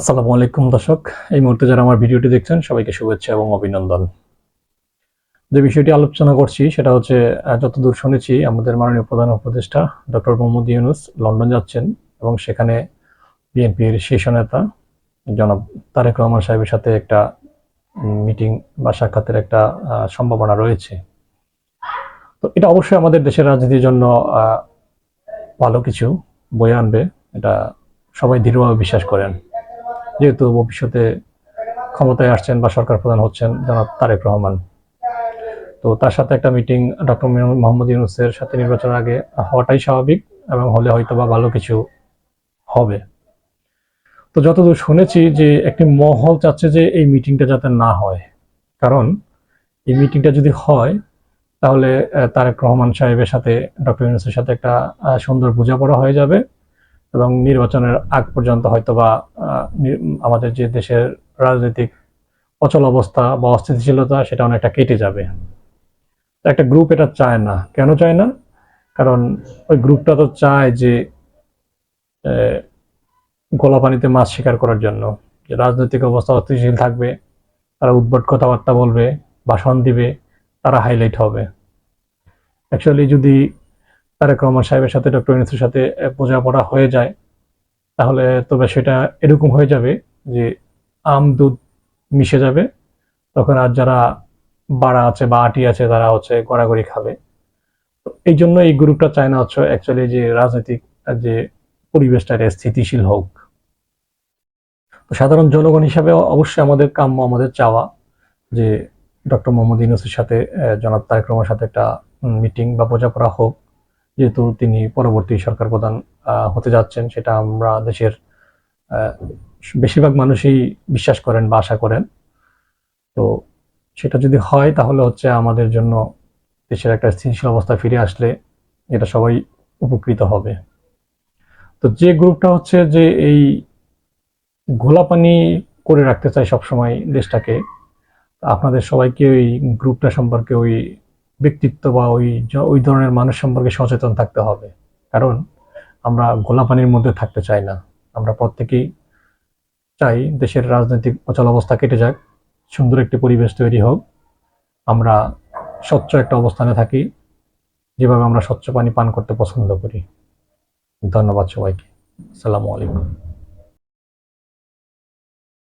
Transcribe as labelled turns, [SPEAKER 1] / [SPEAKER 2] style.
[SPEAKER 1] আসসালামু আলাইকুম দর্শক। এই মুহূর্তে যারা আমার ভিডিওটি দেখছেন, সবাইকে শুভেচ্ছা এবং অভিনন্দন। যে বিষয়টি আলোচনা করছি, সেটা হচ্ছে যতদূর শুনেছি, আমাদের মাননীয় প্রধান উপদেষ্টা ডক্টর মোহাম্মদ ইউনুস লন্ডন যাচ্ছেন এবং সেখানে বিএনপির শীর্ষ নেতা জনাব তারেক রহমান সাহেবের সাথে একটা মিটিং বা সাক্ষাতের একটা সম্ভাবনা রয়েছে। তো এটা অবশ্যই আমাদের দেশের রাজনীতির জন্য ভালো কিছু বয়ে আনবে। এটা সবাই দৃঢ়ভাবে বিশ্বাস করেন। যেহেতু ভবিষ্যতে ক্ষমতায় আসছেন বা সরকার প্রধান হচ্ছেন জনাব তারেক রহমান। তো তার সাথে একটা মিটিং ডক্টর মোহাম্মদ ইউনুসের সাথে নির্বাচনের আগে হওয়াটাই স্বাভাবিক এবং হলে হয়তো বা ভালো কিছু হবে। তো যতদূর শুনেছি যে একটি মহল চাচ্ছে যে এই মিটিংটা যাতে না হয়। কারণ এই মিটিংটা যদি হয়, তাহলে তারেক রহমান সাহেবের সাথে, ডক্টর ইউনুসের সাথে একটা সুন্দর বোঝাপড়া হয়ে যাবে। এবং নির্বাচনের আগ পর্যন্ত হয়তো বা আমাদের যে দেশের রাজনৈতিক অচল অবস্থা বা অস্থিতিশীলতা সেটা অনেকটা কেটে যাবে। একটা গ্রুপ এটা চায় না। কেন চায় না? কারণ ওই গ্রুপটা তো চায় যে গোলা পানিতে মাছ শিকার করার জন্য। যে রাজনৈতিক অবস্থা অস্থিতিশীল থাকবে, তারা উদ্ভট কথাবার্তা বলবে, ভাষণ দিবে, তারা হাইলাইট হবে। অ্যাকচুয়ালি যদি তারেক রহমান সাহেবের সাথে, ডক্টর ইউনুসের সাথে বোঝাপড়া হয়ে যায়। তাহলে তবে সেটা এরকম হয়ে যাবে যে আম দুধ মিশে যাবে। তখন আর যারা বাড়া আছে বা আটি আছে, তারা হচ্ছে গড়াগড়ি খাবে। এই জন্য এই গ্রুপটা চায় না হচ্ছে অ্যাকচুয়ালি যে রাজনৈতিক, যে পরিবেশটা স্থিতিশীল হোক। তো সাধারণ জনগণ হিসাবে অবশ্যই আমাদের কাম্য, আমাদের চাওয়া যে ডক্টর মোহাম্মদ ইউনুসের সাথে জনাব তারেক রহমানের সাথে একটা মিটিং বা বোঝাপড়া হোক। যেহেতু তিনি পরবর্তী সরকার প্রধান হতে যাচ্ছেন, সেটা আমরা দেশের বেশিরভাগ মানুষই বিশ্বাস করেন বা আশা করেন। তো সেটা যদি হয়, তাহলে হচ্ছে আমাদের জন্য দেশের একটা স্থিতিশীল অবস্থা ফিরে আসলে এটা সবাই উপকৃত হবে। তো যে গ্রুপটা হচ্ছে যে এই ঘোলাপানি করে রাখতে চায় সবসময় দেশটাকে, আপনাদের সবাইকে ওই গ্রুপটা সম্পর্কে ওই ব্যক্তিত্ব বা ওই ওই ধরনের মানুষ সম্পর্কে সচেতন থাকতে হবে। কারণ আমরা গোলাপানির মধ্যে থাকতে চাই না। আমরা প্রত্যেকেই চাই দেশের রাজনৈতিক অচল অবস্থা কেটে যাক, সুন্দর একটি পরিবেশ তৈরি হোক। আমরা স্বচ্ছ একটা অবস্থানে থাকি, যেভাবে আমরা স্বচ্ছ পানি পান করতে পছন্দ করি। ধন্যবাদ সবাইকে। আসসালামু আলাইকুম।